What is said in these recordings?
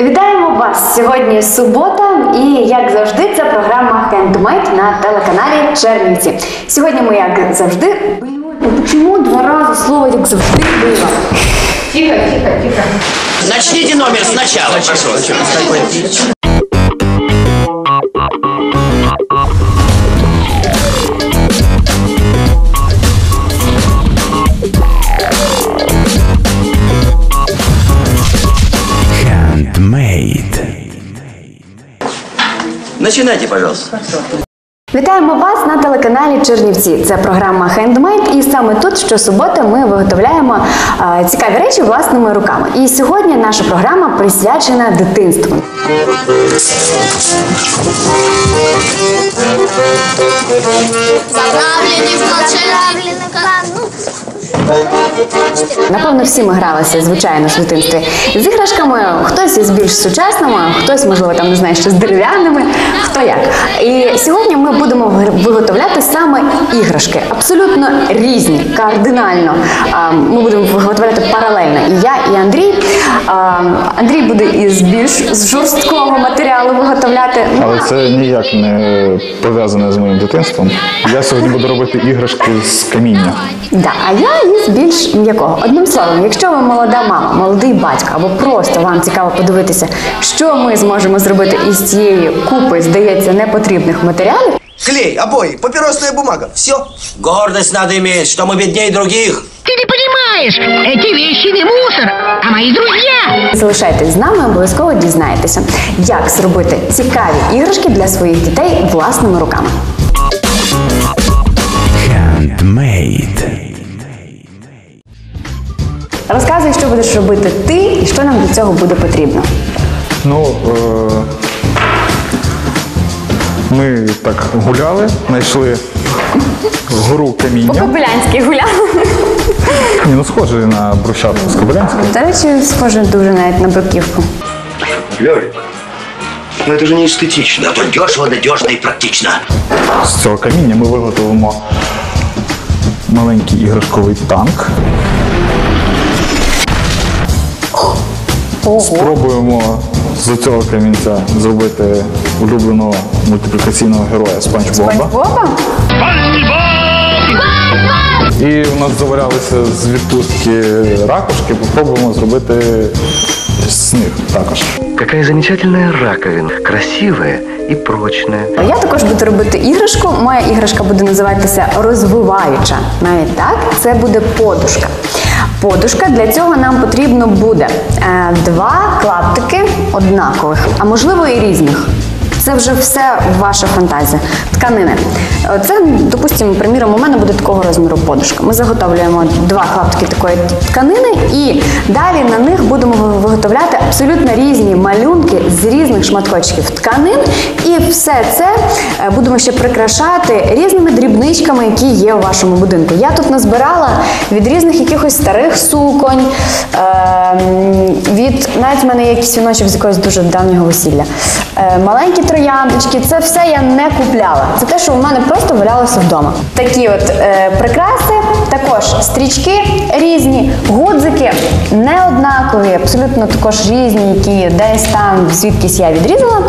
Вітаємо вас! Сьогодні субота, і як завжди, це програма Handmade на телеканалі Чернівці. Сьогодні ми, як завжди, Чому два рази слово як завжди було? Тихо, тихо, тихо. Начните номер сначала, прошу. Начинайте, пожалуйста. Вітаємо вас на телеканалі Чернівці. Це програма Handmade, і саме тут щосуботи ми виготовляємо е, цікаві речі власними руками. І сьогодні наша програма присвячена дитинству. Заправлені в молчаливка. Напевно, всі ми гралися, звичайно, ж в дитинстві з іграшками. Хтось із більш сучасними, хтось, можливо, там не знаю, що з дерев'яними, хто як. І сьогодні ми будемо виготовляти саме іграшки, абсолютно різні, кардинально. Ми будемо виготовляти паралельно. І я, і Андрій. Андрій буде із більш з жорсткого матеріалу виготовляти. Ну, Але це ніяк не пов'язане з моїм дитинством. Я сьогодні буду робити іграшки з каміння. Да, а я більш м'якого. Одним словом, якщо ви молода мама, молодий батько, або просто вам цікаво подивитися, що ми зможемо зробити із цієї купи, здається, непотрібних матеріалів, Клей, обои, папиросная бумага. Все. Гордость надо иметь, что мы беднее других. Ты не понимаешь, эти вещи не мусор, а мои друзья. залишайтесь з нами, обов'язково дізнаєтеся, як зробити цікаві іграшки для своїх дітей власними руками. Handmade. Розказуй, що будеш робити ти і що нам для цього буде потрібно. Ну, е- ми так гуляли, знайшли гору каміння. По-кобилянськи гуляли. Ні, ну схоже на брусчатку з Кобилянська. До речі, схоже дуже навіть на бруківку. Лёлик, ну это же не эстетично. Зато дешево, надежно и практично. З цього каміння ми виготовимо маленький іграшковий танк. Спробуємо з цього камінця зробити улюбленого мультиплікаційного героя Спанч Боба. І у нас заварялися з відпустки ракушки, попробуємо зробити з них також. Какая замечательная раковина, красивая і прочная. Я також буду робити іграшку. Моя іграшка буде називатися розвиваюча. Навіть так, це буде подушка. Подушка для цього нам потрібно буде е, два клаптики однакових, а можливо і різних. Це вже все ваша фантазія. Тканини. Е, Це, допустимо, приміром, у мене буде такого розміру подушка. Ми заготовлюємо два клаптики такої тканини і далі на них будемо виготовляти абсолютно різні малюнки з різних шматочків тканин. І все це е, будемо ще прикрашати різними дрібничками, які є у вашому будинку. Я тут назбирала від різних якихось старих суконь, ем, від навіть в мене є якийсь віночок з якогось дуже давнього весілля. Е, Маленькі трояндочки, це все я не купляла. Це те, що у мене просто валялося вдома. Такі от е, прикраси, також стрічки різні, гудзики не однакові, абсолютно також різні, які десь там звідкись я відрізала.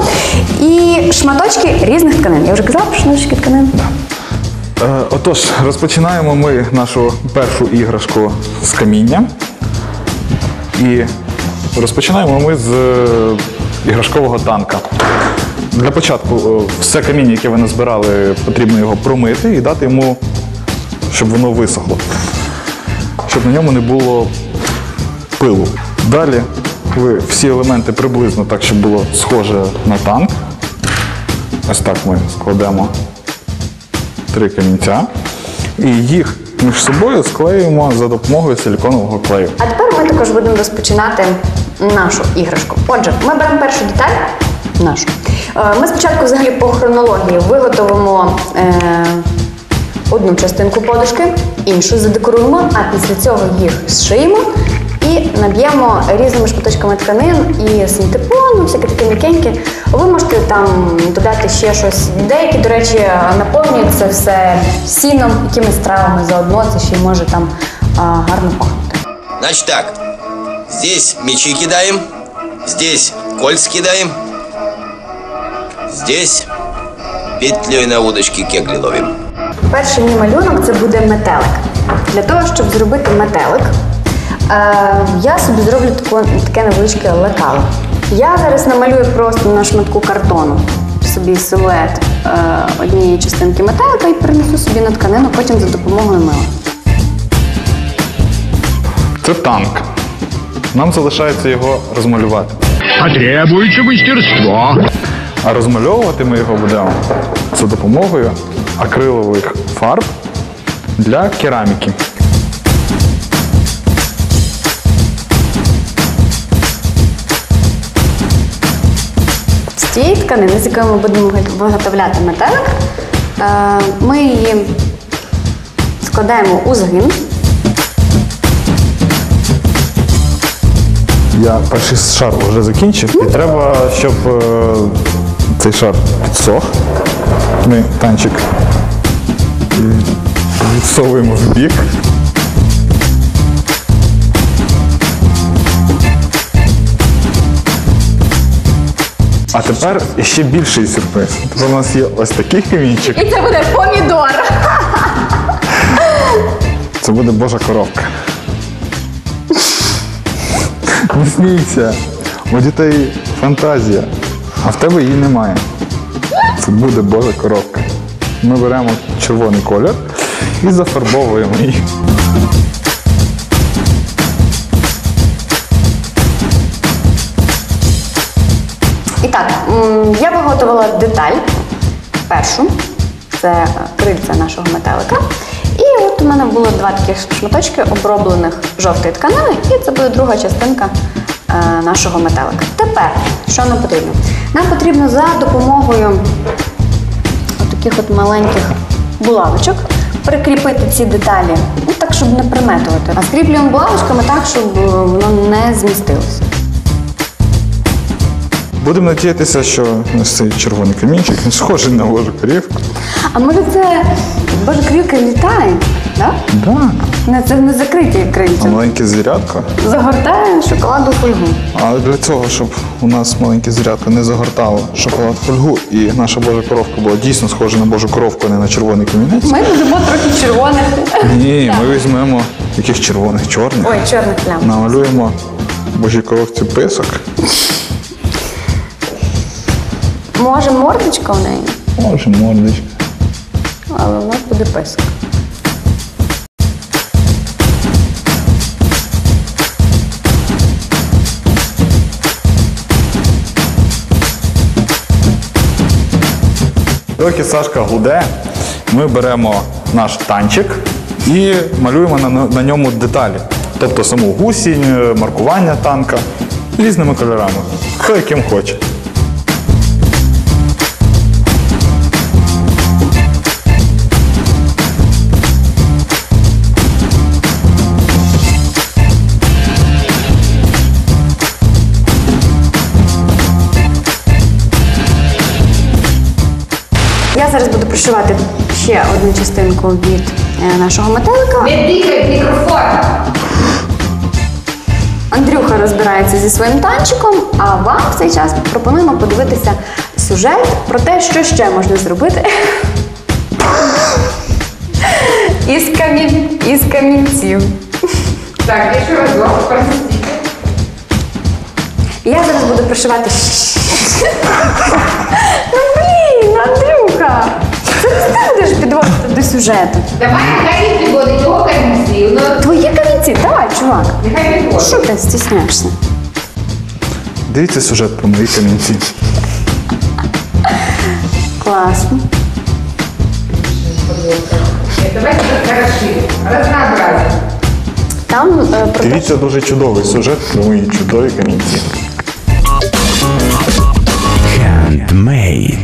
І шматочки різних тканин. Я вже казала про шматочки тканин. Е, Отож, розпочинаємо ми нашу першу іграшку з каміння. І розпочинаємо ми з е, іграшкового танка. Для початку е, все каміння, яке ви назбирали, потрібно його промити і дати йому, щоб воно висохло. Щоб на ньому не було пилу. Далі ви всі елементи приблизно так, щоб було схоже на танк. Ось так ми складемо три камінця. І їх між собою склеюємо за допомогою силіконового клею. А тепер ми також будемо розпочинати нашу іграшку. Отже, ми беремо першу деталь. Нашу. Е, Ми спочатку взагалі по хронології виготовимо е, одну частинку подушки, іншу задекоруємо, а після цього їх зшиємо і наб'ємо різними шматочками тканин і синтепону, всяке таке м'якеньке. Ви можете там додати ще щось. Деякі, до речі, наповнюють це все сіном, якимись травами заодно, це ще й може там гарно пахнути. Значит так, здесь мячи кидаем, Здесь кольца кидаем. Здесь петлей на удочке кегли ловим. Перший мій малюнок це буде метелик. Для того, щоб зробити метелик, е, я собі зроблю таке невеличке лекало. Я зараз намалюю просто на шматку картону собі силует е, однієї частинки метелика і перенесу собі на тканину потім за допомогою мила. Це танк. Нам залишається його розмалювати. Потребуется мастерство. А розмальовувати ми його будемо за допомогою акрилових фарб для кераміки. З цієї тканини, з якої ми будемо виготовляти метелик, е, ми її складаємо у згин. Я перший шар вже закінчив, і треба, щоб е, цей шар підсох. Ми танчик відсовуємо в бік. А тепер ще більший сюрприз. Тепер у нас є ось такий камінчик. І це буде помідор. Це буде Божа коровка. Не смійся. У дітей фантазія, а в тебе її немає. Це буде Божа коровка. Ми беремо червоний колір і зафарбовуємо її. І так, я виготовила деталь першу, це крильця нашого метелика. І от у мене було два таких шматочки оброблених жовтої тканини, і це буде друга частинка е, нашого метелика. Тепер, що нам потрібно? Нам потрібно за допомогою таких от маленьких булавочок прикріпити ці деталі, ну так, щоб не приметувати. А скріплюємо булавочками так, щоб е, воно не змістилося. Будемо надіятися, що ось цей червоний камінчик він схожий на Божу корівку. А може це боже крівка літає? Да? Не, це не закриті крильця. маленьке звірятко. Загортає шоколаду фольгу. Але для цього, щоб у нас маленьке звірятко не загортало шоколад фольгу і наша Божа коровка була дійсно схожа на Божу коровку, а не на червоний камінець. Ми додамо трохи червоних. Ні, ми візьмемо яких червоних, чорних. Ой, чорних плям. Намалюємо Божій коровці писок. Може мордочка у неї, Може, мордочка. але у нас буде писок. Доки Сашка гуде, ми беремо наш танчик і малюємо на, на ньому деталі. Тобто саму гусінь, е, маркування танка різними кольорами. Хто яким хоче. Зараз буду пришивати ще одну частинку від е, нашого метелика. Не дихай в мікрофон. Андрюха розбирається зі своїм танчиком, а вам в цей час пропонуємо подивитися сюжет про те, що ще можна зробити із, камін... із камінців. Так, я ще разок, простите. Я зараз буду пришивати. Ну ти будеш підводити до сюжету. Давай, нехай не підводить його камінців, ну Твої камінці, давай, чувак. нехай підводить. Що ти стісняєшся? Дивіться сюжет про мої камінці. Класно. Давайте хороши, разнообразно. Там е, про те, Дивіться дуже чудовий сюжет про мої чудові камінці. Handmade.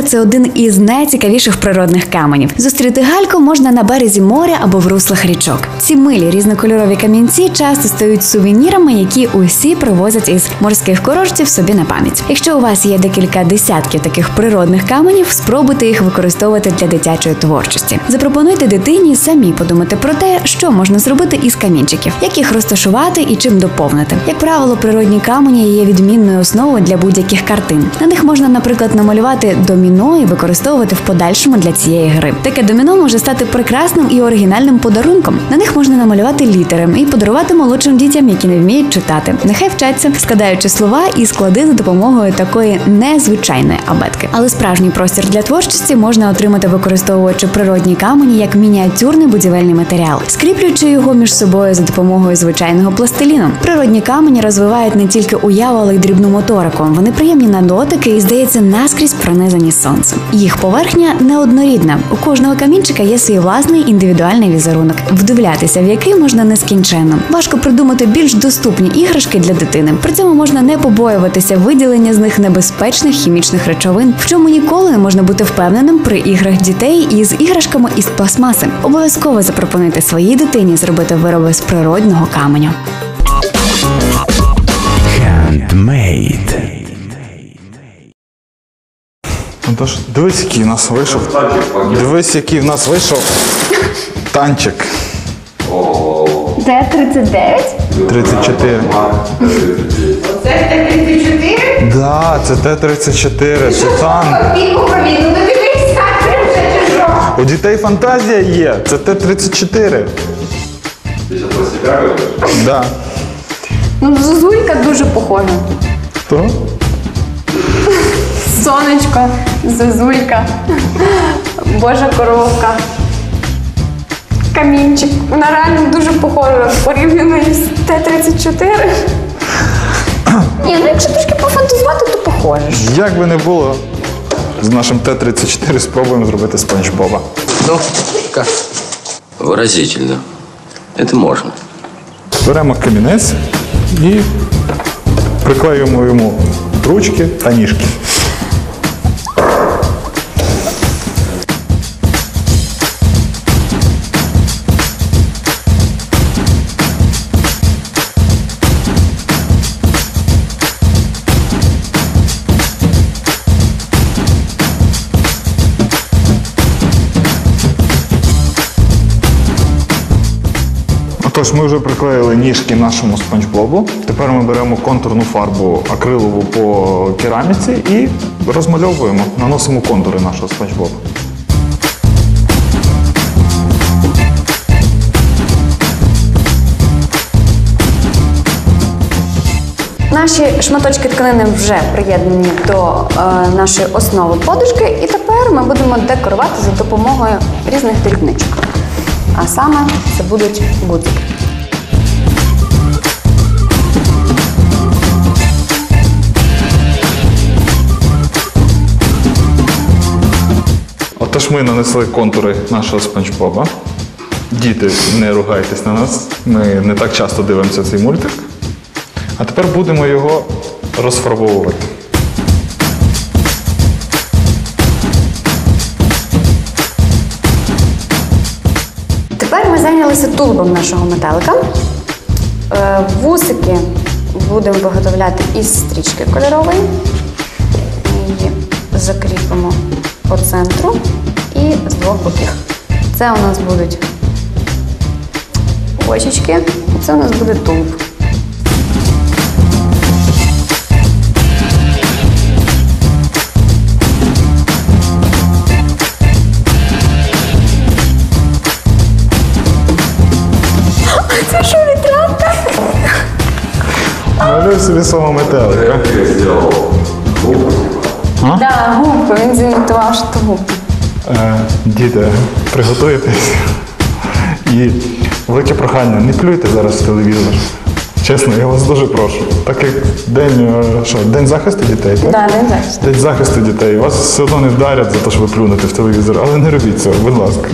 Галька це один із найцікавіших природних каменів. Зустріти гальку можна на березі моря або в руслах річок. Ці милі різнокольорові камінці часто стають сувенірами, які усі привозять із морських курортів собі на пам'ять. Якщо у вас є декілька десятків таких природних каменів, спробуйте їх використовувати для дитячої творчості. Запропонуйте дитині самі подумати про те, що можна зробити із камінчиків, як їх розташувати і чим доповнити. Як правило, природні камені є відмінною основою для будь-яких картин. На них можна, наприклад, намалювати доміно і використовувати в подальшому для цієї гри. Таке доміно може стати прекрасним і оригінальним подарунком. На них можна намалювати літери і подарувати молодшим дітям, які не вміють читати. Нехай вчаться, складаючи слова і склади за допомогою такої незвичайної абетки. Але справжній простір для творчості можна отримати, використовуючи природні камені як мініатюрний будівельний матеріал, скріплюючи його між собою за допомогою звичайного пластиліну. Природні камені розвивають не тільки уяву, але й дрібну моторику. Вони приємні на дотики і, здається, наскрізь пронизані сонцем. Їх поверхня неоднорідна. У кожного камінчика є свій власний індивідуальний візерунок, вдивлятися в який можна нескінченно. Важко придумати більш доступні іграшки для дитини. При цьому можна не побоюватися виділення з них небезпечних хімічних речовин, в чому ніколи не можна бути впевненим при іграх дітей із іграшками із пластмаси. Обов'язково запропонуйте своїй дитині зробити вироби з природного каменю. Handmade. Тож, дивись, який в нас вийшов. Дивись, який в нас вийшов танчик. Це 39? 34. Це Т-34? Да, це Т-34, це танк. Підку провіну, ну дивися, це вже чужо. У дітей фантазія є. Це Т-34. Да. Ну, Зозулька дуже похожа. Хто? Сонечко, Зозулька, Божа коровка. Камінчик. Вона реально дуже похожа порівняно із Т-34. Ні, ну якщо трошки пофантазувати, то похоже. Як би не було, з нашим Т-34 спробуємо зробити спанч Боба. Ну, как? Выразительно. Это можно. Беремо камінець і приклеюємо йому ручки та ніжки. Отож, ми вже приклеїли ніжки нашому спанчбобу. Тепер ми беремо контурну фарбу акрилову по кераміці і розмальовуємо, наносимо контури нашого спанчбоба. Наші шматочки тканини вже приєднані до е, нашої основи подушки, і тепер ми будемо декорувати за допомогою різних дрібничок. А саме це будуть гудзики. Ми нанесли контури нашого спанчбоба. Діти, не ругайтесь на нас. Ми не так часто дивимося цей мультик. А тепер будемо його розфарбовувати. Тепер ми зайнялися тулубом нашого метелика. Е, Вусики будемо виготовляти із стрічки кольорової. Її закріпимо по центру і з двох боків. Це у нас будуть очечки, і це у нас буде тулуб. Це що вітрянка? Малюй собі свого метелика. Так, губка, він зімітував, що то губка. Е, Діти, приготуйтесь. І велике прохання, не плюйте зараз в телевізор. Чесно, я вас дуже прошу. Так як день, е, що, день захисту дітей, так? Да, день захисту. День захисту дітей. Вас все одно не вдарять за те, що ви плюнете в телевізор, але не робіть цього, будь ласка.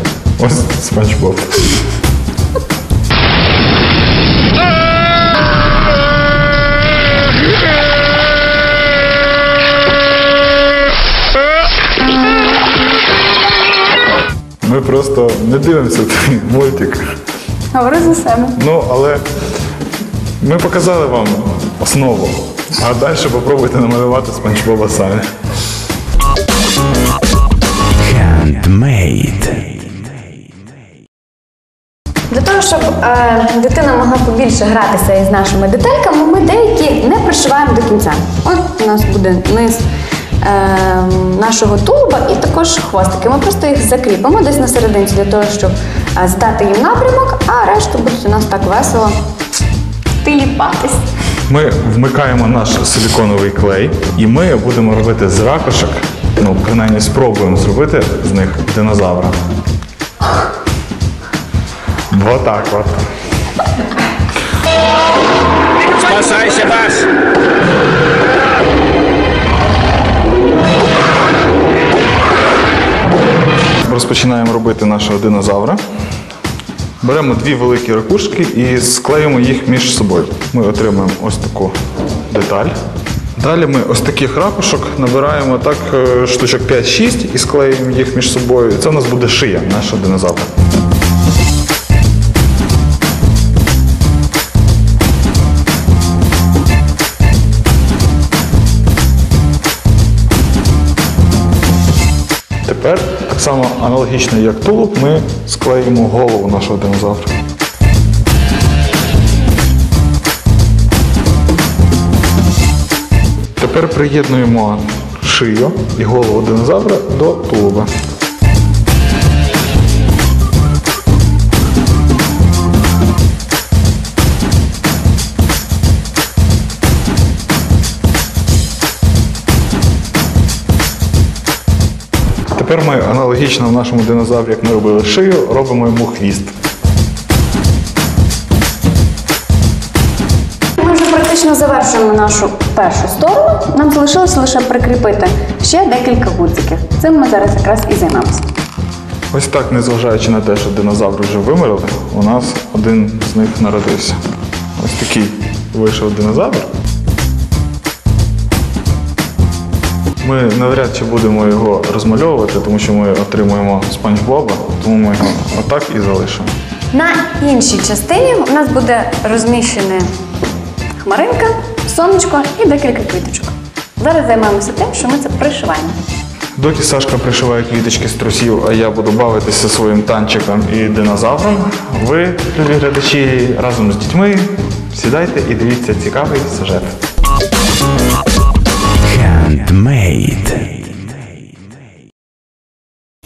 Ось спанч Боб. Просто не дивимося цей мультик. Говори за себе. Ну, але ми показали вам основу. А далі попробуйте намалювати Спанч Боба самі. Handmade. Для того, щоб е, дитина могла побільше гратися із нашими детальками, ми деякі не пришиваємо до кінця. От у нас буде низ нашого тулуба і також хвостики. Ми просто їх закріпимо десь на серединці для того, щоб е, здати їм напрямок, а решту будуть у нас так весело тиліпатись. Ми вмикаємо наш силіконовий клей, і ми будемо робити з ракушок, ну, принаймні спробуємо зробити з них динозавра. Отак от. Спасайся, Бас! Розпочинаємо робити нашого динозавра. Беремо дві великі ракушки і склеїмо їх між собою. Ми отримаємо ось таку деталь. Далі ми ось таких ракушок набираємо так е, штучок 5-6 і склеїмо їх між собою. Це у нас буде шия нашого динозавра. Тепер, так само аналогічно як тулуб, ми склеїмо голову нашого динозавра. Тепер приєднуємо шию і голову динозавра до тулуба. Тепер ми аналогічно в нашому динозаврі, як ми робили шию, робимо йому хвіст. Ми вже практично завершуємо нашу першу сторону. Нам залишилося лише прикріпити ще декілька гудзиків. Цим ми зараз якраз і займемося. Ось так, незважаючи на те, що динозаври вже вимерли, у нас один з них народився. Ось такий вийшов динозавр. Ми навряд чи будемо його розмальовувати, тому що ми отримуємо спанч Боба, тому ми його отак і залишимо. На іншій частині у нас буде розміщена хмаринка, сонечко і декілька квіточок. Зараз займемося тим, що ми це пришиваємо. Доки Сашка пришиває квіточки з трусів, а я буду бавитися своїм танчиком і динозавром, ви, любі глядачі, разом з дітьми сідайте і дивіться цікавий сюжет. made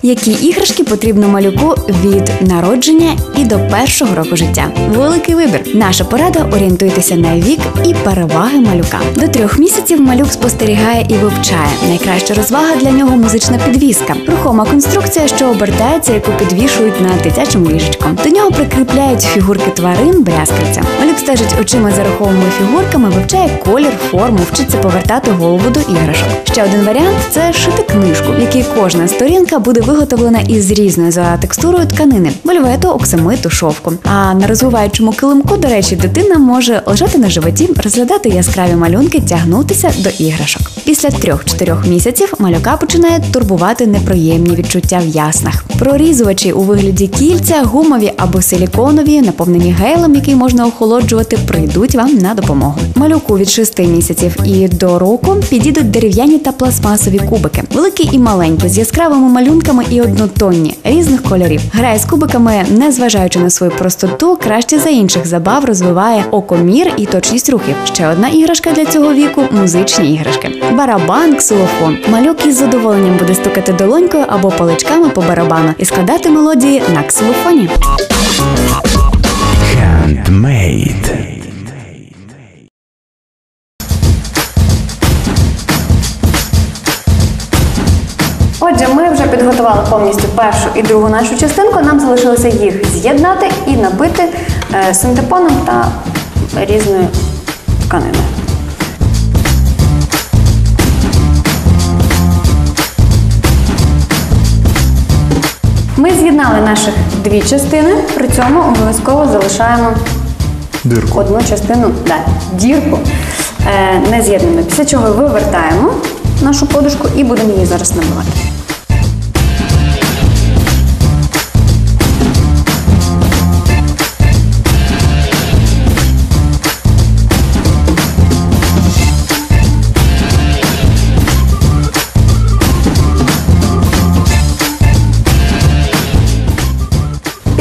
Які іграшки потрібно малюку від народження і до першого року життя? Великий вибір. Наша порада орієнтуйтеся на вік і переваги малюка. До трьох місяців малюк спостерігає і вивчає. Найкраща розвага для нього музична підвіска, рухома конструкція, що обертається, яку підвішують над дитячим ліжечком. До нього прикріпляють фігурки тварин, брязкальця. Малюк стежить очима за рухомими фігурками, вивчає колір, форму, вчиться повертати голову до іграшок. Ще один варіант це шити книжку, в якій кожна сторінка буде виготовлена із різною за текстурою тканини вольвету, оксамиту, шовку. А на розвиваючому килимку, до речі, дитина може лежати на животі, розглядати яскраві малюнки, тягнутися до іграшок. Після 3-4 місяців малюка починає турбувати неприємні відчуття в яснах. Прорізувачі у вигляді кільця, гумові або силіконові, наповнені гелем, який можна охолоджувати, прийдуть вам на допомогу. Малюку від 6 місяців і до року підійдуть дерев'яні та пластмасові кубики, великі і маленькі, з яскравими малюнками і однотонні різних кольорів. Грає з кубиками, не зважаючи на свою простоту, краще за інших забав розвиває окомір і точність рухів. Ще одна іграшка для цього віку музичні іграшки. Барабан, ксилофон. Малюк із задоволенням буде стукати долонькою або паличками по барабану і складати мелодії на ксилофоні. Handmade. Отже, ми вже підготували повністю першу і другу нашу частинку. Нам залишилося їх з'єднати і набити е, синтепоном та різною тканиною. Ми з'єднали наших дві частини, при цьому обов'язково залишаємо дірку. одну частину, да, дірку е, не з'єднаною. Після чого вивертаємо нашу подушку і будемо її зараз набивати.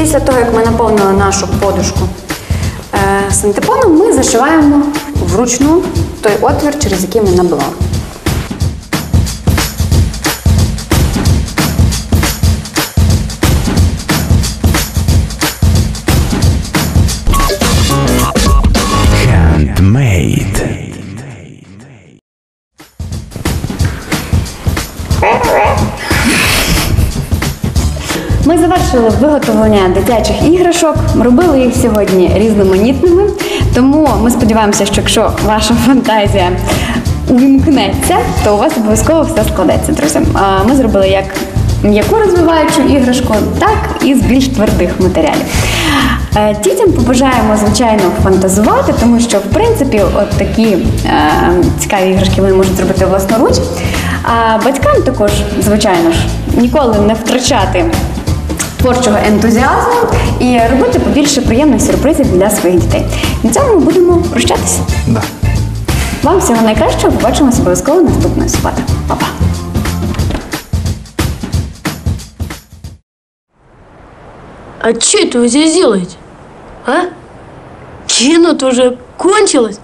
після того, як ми наповнили нашу подушку е, синтепоном, ми зашиваємо вручну той отвір, через який ми набили. Завершили виготовлення дитячих іграшок, робили їх сьогодні різноманітними. Тому ми сподіваємося, що якщо ваша фантазія увімкнеться, то у вас обов'язково все складеться, друзі. Ми зробили як м'яку розвиваючу іграшку, так і з більш твердих матеріалів. Е, Дітям побажаємо, звичайно, фантазувати, тому що в принципі от такі е, цікаві іграшки вони можуть зробити власноруч. А батькам також, звичайно ж, ніколи не втрачати творчого ентузіазму і робити побільше приємних сюрпризів для своїх дітей. На цьому ми будемо прощатися. Да. Вам всього найкращого. Побачимося обов'язково наступної суботи. Па-па! А что это вы здесь делаете? А? Кино-то уже кончилось.